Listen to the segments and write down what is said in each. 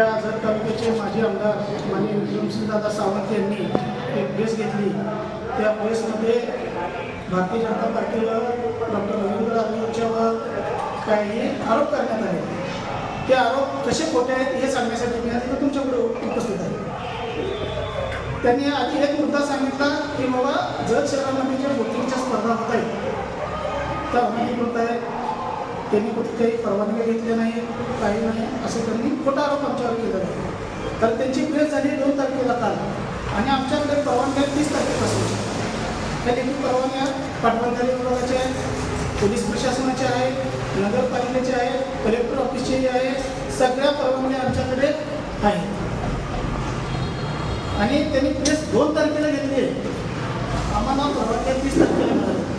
त्या जत तालुक्याचे माजी आमदार माननीय विक्रमसिंहदादा सावंत यांनी एक प्रेस घेतली त्या प्रेसमध्ये भारतीय जनता पार्टीवर डॉक्टर रवींद्र राजूंच्यावर काही आरोप करण्यात आले. ते आरोप कसे खोटे आहेत हे सांगण्यासाठी मी आता तुमच्याकडे उपस्थित आहे. त्यांनी आधी एक मुद्दा सांगितला की बाबा जत शहरामध्ये ज्या वोटिंगच्या स्पर्धा होत आहेत त्या अनधिकृत आहेत. त्यांनी कुठे काही परवानगी घेतल्या नाही काही नाही असं त्यांनी खोटा आरोप आमच्यावर केलेला आहे. तर त्यांची प्रेस झाली दोन तारखेला काल. आणि आमच्याकडे परवानग्या तीस तारखेपासून. त्या लेखी परवानग्या पाटबंधारे विभागाच्या आहेत पोलीस प्रशासनाच्या आहेत नगरपालिकेच्या आहेत कलेक्टर ऑफिसचेही आहे सगळ्या परवानग्या आमच्याकडे आहेत. आणि त्यांनी प्रेस दोन तारखेला घेतली आहे. आम्हाला परवानग्या तीस तारखेला मिळाली.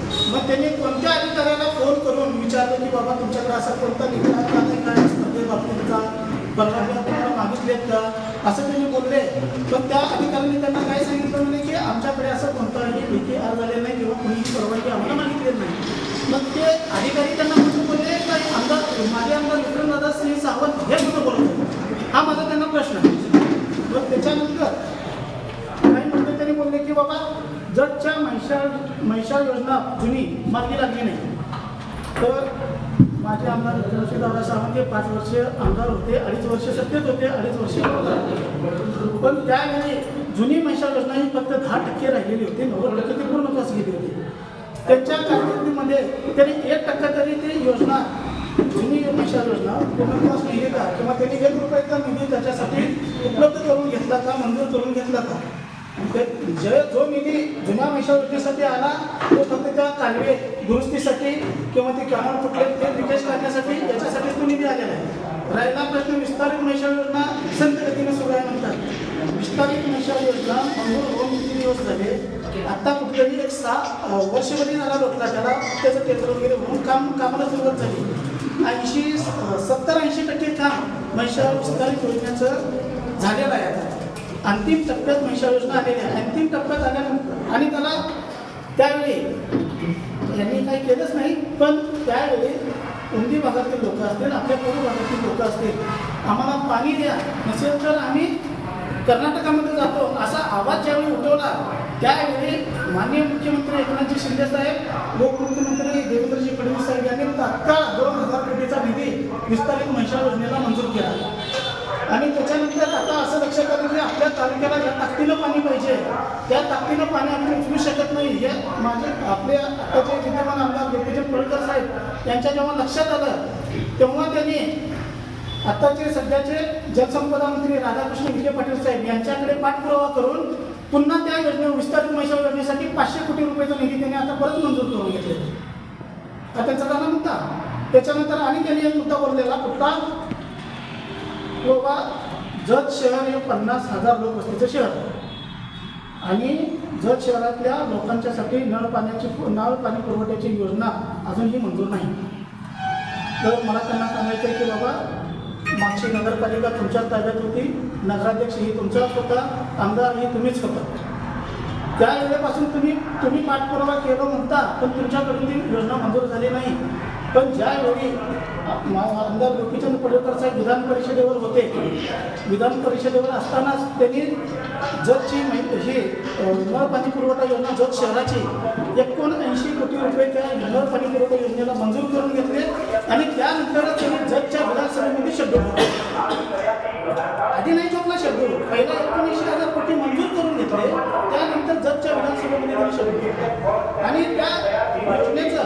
बाबा तुमच्याकडे असा कोणता निकाल आहे काय स्पर्धेबाबतीत का बघायला तुम्हाला मागितलेत का? असं त्यांनी बोलले. पण त्या अधिकाऱ्यांनी त्यांना काय सांगितलं म्हणजे की आमच्याकडे असं कोणताही लेखी अर्ज आलेला नाही किंवा कोणीही परवानगी आम्हाला मागितलेली नाही. मग ते अधिकारी त्यांना म्हणून बोलले काय आमदार माझे आमदार विक्रमदादा सिंह सावंत हे म्हणून बोलत होते. हा माझा त्यांना प्रश्न आहे. मग त्याच्यानंतर काही म्हणते त्यांनी बोलले की बाबा जगच्या महिषा महिषा योजना जुनी मार्गी लागली नाही. तर माझे आमदार दादा सावंत हे म्हणजे पाच वर्ष आमदार होते अडीच वर्ष सत्तेत होते अडीच वर्ष पण त्यावेळी जुनी महिषा योजना ही फक्त दहा टक्के राहिलेली होती नव्वद टक्के ती पूर्ण कस गेली होती. त्यांच्या कारकिर्दीमध्ये त्यांनी एक टक्का तरी ती योजना जुनी महिषा योजना पूर्णत्वास विकास का? किंवा त्यांनी एक रुपयाचा निधी त्याच्यासाठी उपलब्ध करून घेतला का मंजूर करून घेतला का? जे जो निधी जुन्या मशावृत्तीसाठी आला तो फक्त त्या कालवे दुरुस्तीसाठी किंवा ते कॅनॉल फुटले ते लिकेज करण्यासाठी याच्यासाठी तो निधी आलेला आहे. राहिला प्रश्न विस्तारित म्हैशाळ योजना संत गतीने सुरू आहे म्हणतात. विस्तारित म्हैशाळ योजना मंजूर होऊन किती दिवस झाले? आता कुठलंही एक सहा वर्षभरी झाला लोटला त्याला त्याचं केंद्र वगैरे होऊन काम कामाला सुरुवात झाली. ऐंशी सत्तर ऐंशी टक्के काम म्हैशाळ विस्तारित योजनेचं झालेलं आहे आता. अंतिम टप्प्यात महिषा योजना आलेली आहे. अंतिम टप्प्यात आल्यानंतर आणि त्याला त्यावेळी यांनी काही केलंच नाही पण त्यावेळी उंदी भागातील लोक असतील आपल्या पूर्व भागातील लोक असतील आम्हाला पाणी द्या. नसेल तर आम्ही कर्नाटकामध्ये जातो. असा आवाज ज्यावेळी उठवला त्यावेळी माननीय मुख्यमंत्री एकनाथजी शिंदे साहेब उपमुख्यमंत्री देवेंद्रजी फडणवीस साहेब यांनी तात्काळ त्या ताकदीनं पाणी आपण उचलू शकत नाही. हे माझे आपले आत्ताचे विद्यमान आमदार दिग्विजय पळकर साहेब यांच्या जेव्हा लक्षात आलं तेव्हा त्यांनी आत्ताचे सध्याचे जलसंपदा मंत्री राधाकृष्ण विजय पाटील साहेब यांच्याकडे पाठपुरावा करून पुन्हा त्या योजने विस्तारित महिला योजनेसाठी पाचशे कोटी रुपयाचा निधी त्यांनी आता परत मंजूर करून घेतलेला हा त्यांचा झाला मुद्दा. त्याच्यानंतर आणि त्यांनी एक मुद्दा बोललेला कुठला? बाबा जत शहर हे पन्नास हजार लोकवस्तीचं शहर. आणि जत शहरातल्या लोकांच्यासाठी नळ पाण्याची नळ पाणी पुरवठ्याची योजना अजूनही मंजूर नाही. तर मला त्यांना सांगायचं आहे की बाबा मागची नगरपालिका तुमच्याच ताब्यात होती नगराध्यक्ष ही तुमचाच होता आमदार ही तुम्हीच होता. त्यावेळेपासून तुम्ही तुम्ही पाठपुरावा केलं म्हणता पण तुमच्याकडून ती योजना मंजूर झाली नाही. पण ज्यावेळी आमदार गोपीचंद पडळकर साहेब विधान परिषदेवर होते. विधान परिषदेवर असतानाच त्यांनी जतची माहिती ही नळ पाणी पुरवठा योजना जत शहराची एकोणऐंशी कोटी रुपये त्या नळ पाणी पुरवठा योजनेला मंजूर करून घेतले आणि त्यानंतरच त्यांनी जतच्या विधानसभेमध्ये शब्द आधी नाही झोपला शब्द पहिला एकोणऐंशी हजार कोटी मंजूर करून घेतले. त्यानंतर जतच्या विधानसभेमध्ये त्यांनी आणि त्या योजनेचं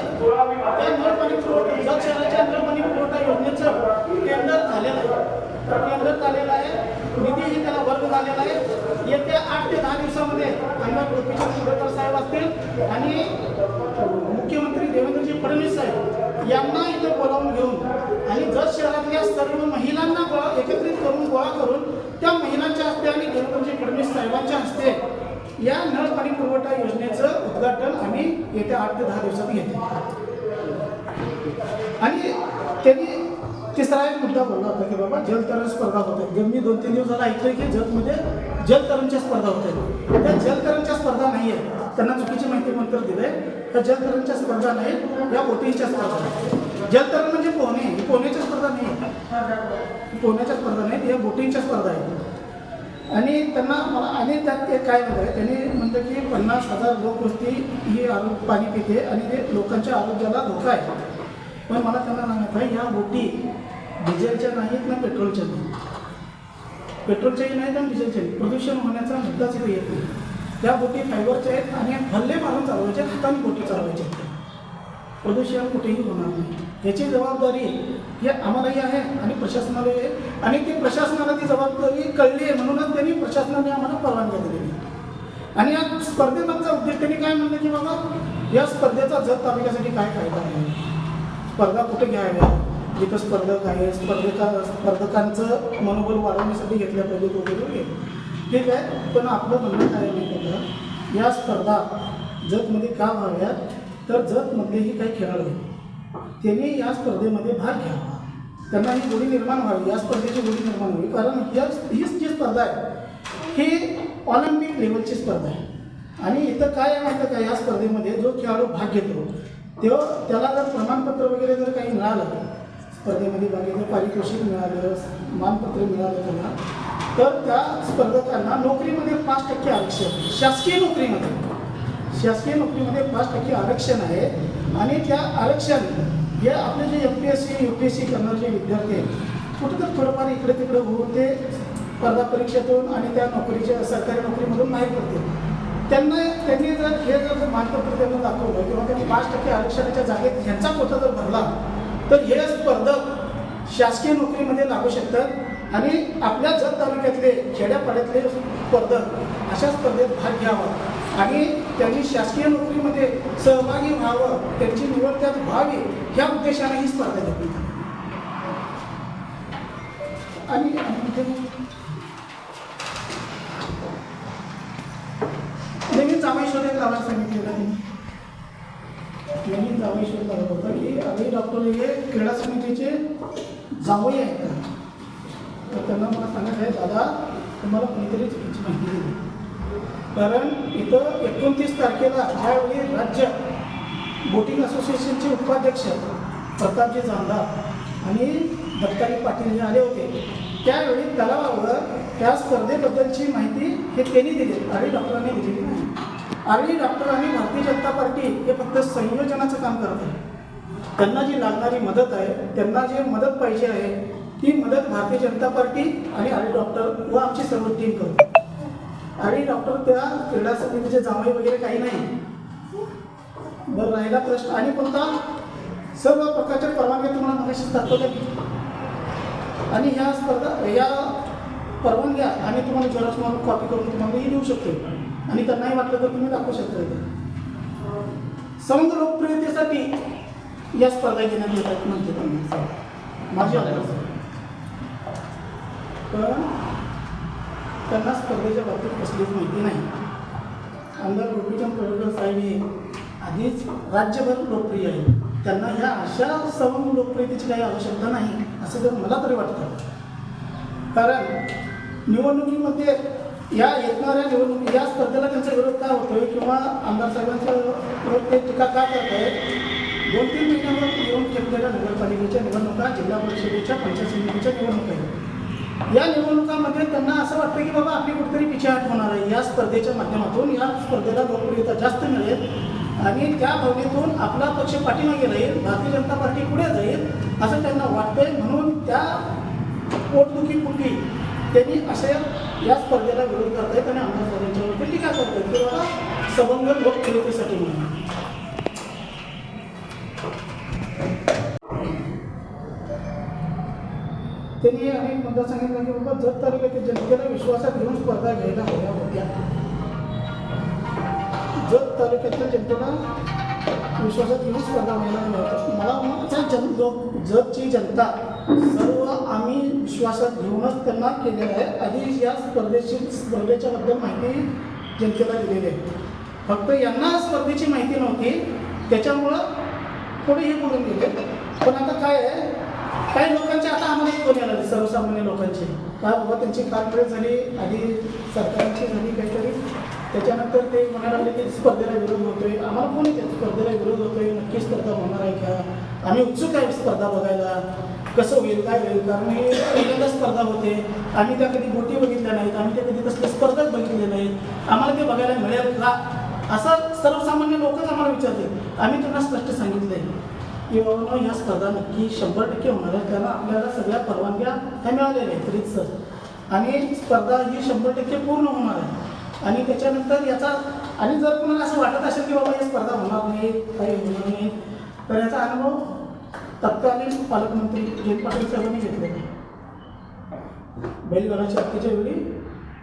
त्या नळ पाणी पुरवठा जत शहराच्या नळ पाणी पुरवठा योजनेचं टेंडर झालेलं आहे टेंडर झालेला आहे. निधीही त्याला वर्ग झालेला आहे. येत्या आठ ते दहा दिवसामध्ये आमदार गोपीचंद पडळकर साहेब असतील आणि मुख्यमंत्री देवेंद्रजी फडणवीस साहेब यांना इथं बोलावून घेऊन आणि जत शहरातल्या सर्व महिलांना गोळा एकत्रित करून गोळा करून त्या महिलांच्या हस्ते आणि देवेंद्रजी फडणवीस साहेबांच्या हस्ते या नळ पाणी पुरवठा योजनेचं उद्घाटन आम्ही येत्या आठ ते दहा दिवसात घेतो. आणि तिसरा एक मुद्दा बोलला होता की बाबा जलतरण स्पर्धा होत. आहेत मी दोन तीन दिवस झाला ऐकलं की जगमध्ये जलतरणच्या स्पर्धा होत. आहेत त्या जलतरणच्या स्पर्धा नाही आहेत त्यांना चुकीची माहिती नंतर दिले तर जलतरणच्या स्पर्धा नाही या बोटींच्या स्पर्धा आहेत. जलतरण म्हणजे पोहणे. ही पोहण्याच्या स्पर्धा नाही पोहण्याच्या स्पर्धा नाहीत या बोटींच्या स्पर्धा आहेत. आणि त्यांना मला आणि त्यात ते काय झालं त्यांनी म्हणलं की पन्नास हजार लोक गोष्टी ही आरोग्य पाणी पिते आणि ते लोकांच्या आरोग्याला धोका आहे. पण मला त्यांना सांगत आहे या बोटी डिझेलच्या नाहीत ना पेट्रोलच्या नाहीत पेट्रोलच्याही नाहीत आणि डिझेलच्या प्रदूषण होण्याचा मुद्दाच इथे येत नाही. त्या बोटी फायबरच्या आहेत आणि हल्ले मारून चालवायच्या आहेत, हाताने बोटी चालवायच्या आहेत. प्रदूषण कुठेही होणार नाही. याची जबाबदारी ही आम्हालाही आहे आणि प्रशासनालाही आहे. आणि ती प्रशासनाला ती जबाबदारी कळली आहे म्हणूनच त्यांनी प्रशासनाने आम्हाला परवानगी दिलेली आहे. आणि या स्पर्धेमागचा उद्देश त्यांनी काय म्हणलं की बाबा या स्पर्धेचा जत तालुक्यासाठी काय फायदा आहे? स्पर्धा कुठे घ्याव्या जिथं स्पर्धक आहे. स्पर्धका स्पर्धकांचं मनोबल वाढवण्यासाठी घेतल्या पाहिजेत वगैरे वगैरे ठीक आहे पण आपलं म्हणणं काय नाही माहिती का? या स्पर्धा जतमध्ये का व्हाव्यात? तर जतमधलेही काही खेळाडू त्यांनी या स्पर्धेमध्ये भाग घ्यावा. त्यांना ही गोडी निर्माण व्हावी. या स्पर्धेची गोडी निर्माण व्हावी. कारण या हीच जी स्पर्धा आहे ही ऑलिम्पिक लेवलची स्पर्धा आहे. आणि इथं काय आहे माहिती आहे का? या स्पर्धेमध्ये जो खेळाडू भाग घेतो तेव्हा त्याला जर प्रमाणपत्र वगैरे जर काही मिळालं स्पर्धेमध्ये भाग पारितोषिक मिळालं मानपत्र मिळालं त्यांना. तर त्या स्पर्धकांना नोकरीमध्ये पाच टक्के आरक्षण. शासकीय नोकरीमध्ये. शासकीय नोकरीमध्ये पाच टक्के आरक्षण आहे. आणि त्या आरक्षण हे आपले जे M P S C U P S C करणारे विद्यार्थी आहेत कुठं तर थोडंफार इकडे तिकडे होऊन ते स्पर्धा परीक्षेतून आणि त्या नोकरीच्या सरकारी नोकरीमधून नाही पडते त्यांना त्यांनी जर हे जर मानपत्र त्यांना दाखवलं किंवा त्यांनी पाच टक्के आरक्षणाच्या जागेत ह्यांचा कोटा जर भरला तर हे स्पर्धक शासकीय नोकरीमध्ये लागू शकतात आणि आपल्या जत तालुक्यातले खेड्यापाड्यातले स्पर्धक अशा स्पर्धेत भाग घ्यावा. आणि त्यांनी शासकीय नोकरीमध्ये सहभागी व्हावं त्यांची निवड त्यात व्हावी ह्या उद्देशाने ही स्पर्धा घेतली आणि नेहमीच ते शोधेल जामाई लावायला सांगितलेलं त्यांनी नवीन जामाई शोध लागत होता की अरे हे क्रीडा समितीचे जावई आहेत. तर त्यांना मला सांगत आहे दादा तुम्हाला कोणीतरी चुकीची माहिती दिली. कारण इथं एकोणतीस तारखेला ज्यावेळी राज्य बोटिंग असोसिएशनचे उपाध्यक्ष प्रतापजी जामदार आणि दत्तारी पाटील हे आले होते त्यावेळी तलावावर त्या स्पर्धेबद्दलची माहिती हे त्यांनी दिली. आरडी डॉक्टरांनी दिलेली नाही. आरडी डॉक्टर आणि भारतीय जनता पार्टी हे फक्त संयोजनाचं काम करत आहे त्यांना जी लागणारी मदत आहे त्यांना जे मदत पाहिजे आहे ती मदत भारतीय जनता पार्टी आणि आरडी डॉक्टर व आमची सर्व टीम करतो आणि डॉक्टर त्या क्रीडा समितीचे जामाई वगैरे काही नाही. बरं राहिला प्रश्न. आणि कोणता? सर्व प्रकारच्या परवानग्या तुम्हाला मगाशीच दाखवल्या आणि ह्या स्पर्धा या परवानग्या आणि तुम्हाला झेरॉक्स मारून कॉपी करून तुम्हाला देऊ शकतो. आणि त्यांनाही वाटलं तर तुम्ही दाखवू शकता इथे. लोकप्रियतेसाठी या स्पर्धा घेण्यात येतात म्हणते त्यांना माझी पण त्यांना स्पर्धेच्या बाबतीत कसलीच माहिती नाही आमदार गोपीचंद पडळकर साहेब हे आधीच राज्यभर लोकप्रिय आहे त्यांना ह्या अशा सवंग लोकप्रियतेची काही आवश्यकता नाही असं तर मला तरी वाटतं कारण निवडणुकीमध्ये या येणाऱ्या निवडणुकी या स्पर्धेला त्यांचा विरोध का होतोय किंवा आमदार साहेबांचा विरोध ते टीका का करतायत दोन तीन महिन्यावर येऊन घेतलेल्या नगरपालिकेच्या निवडणुका जिल्हा परिषदेच्या पंचायत समितीच्या निवडणुका आहेत. या निवडणुकामध्ये त्यांना असं वाटतं की बाबा आपली कुठेतरी पिछाहट होणार आहे. या स्पर्धेच्या माध्यमातून या स्पर्धेला लोकप्रियता जास्त मिळेल आणि त्या भावनेतून आपला पक्ष पाठीमागे राहील भारतीय जनता पार्टी पुढे जाईल असं त्यांना वाटतंय. म्हणून त्या पोटदुखीपोटी त्यांनी असे या स्पर्धेला विरोध करतायत आणि आमदार साहेबांच्यावरती टीका करतायत की बाबा सबंध लोकप्रियतेसाठी म्हणून. त्यांनी अनेक मुद्दा सांगितला की बाबा जत तालुक्यातील जनतेला विश्वासात घेऊन स्पर्धा घ्यायला हव्या होत्या. जत तालुक्यातल्या जनतेला विश्वासात घेऊन स्पर्धा व्हायला हव्या होत्या. मला म्हणायचं जन लोक जतची जनता सर्व आम्ही विश्वासात घेऊनच त्यांना केलेलं आहे. आधी या स्पर्धेची स्पर्धेच्या बद्दल माहिती जनतेला दिलेली आहे. फक्त यांना स्पर्धेची माहिती नव्हती. त्याच्यामुळं थोडे हे बोलून गेले पण आता काय आहे? काही लोकांचे आता आम्हाला कोणी यायला सर्वसामान्य लोकांचे. का बाबा त्यांची कारवाई झाली आधी सरकारची झाली काहीतरी. त्याच्यानंतर ते म्हणायला लागले की स्पर्धेला विरोध होतोय. आम्हाला कोणी त्या स्पर्धेला विरोध होतोय? नक्की स्पर्धा होणार आहे का? आम्ही उत्सुक आहे स्पर्धा बघायला. कसं होईल काय होईल? कारण हे पहिल्यांदा स्पर्धा होते. आम्ही त्या कधी गोटी बघितल्या नाहीत. आम्ही त्या कधी तसल्या स्पर्धाच बघितल्या नाहीत. आम्हाला ते बघायला मिळेल का? असं सर्वसामान्य लोकच आम्हाला विचारते आम्ही त्यांना स्पष्ट सांगितलंय. की बाबा ह्या स्पर्धा नक्की शंभर टक्के होणार आहे. कारण आपल्याला सगळ्या परवानग्या त्या मिळालेल्या आहेत रीतसर आणि स्पर्धा ही शंभर टक्के पूर्ण होणार आहे. आणि त्याच्यानंतर याचा आणि जर कोणाला असं वाटत असेल की बाबा ही स्पर्धा होणार नाही काही होणार नाही तर याचा अनुभव तत्कालीन पालकमंत्री जयंत पाटील साहेबांनी घेतलेला आहे. बैलगाडाच्या हत्तीच्या वेळी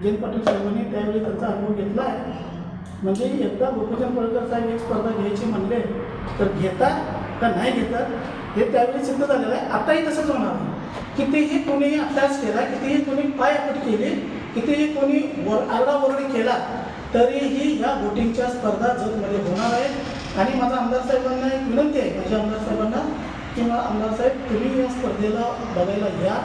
जयंत पाटील साहेबांनी त्यावेळी त्यांचा अनुभव घेतला. म्हणजे एकदा गोपीचंद पडकर साहेब एक स्पर्धा घ्यायची म्हणले तर घेतात का नाही घेतात हे त्यावेळी सिद्ध झालेलं आहे. आताही तसंच होणार आहे. कितीही कोणी अभ्यास केला कितीही कोणी पायपट केली कितीही कोणी वर आरडाओरडी केला तरीही या बोटिंगच्या स्पर्धा जगमध्ये होणार आहेत आणि माझा आमदार साहेबांना एक विनंती आहे माझ्या आमदार साहेबांना किंवा आमदार साहेब तुम्ही या स्पर्धेला बघायला या.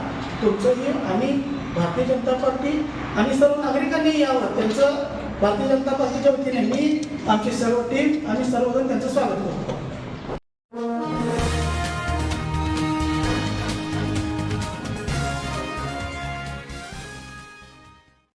तुमचंही आणि भारतीय जनता पार्टी आणि सर्व नागरिकांनी यावं. त्यांचं भारतीय जनता पार्टीच्या वतीने मी आमची सर्व टीम आणि सर्वजण त्यांचं स्वागत करतो.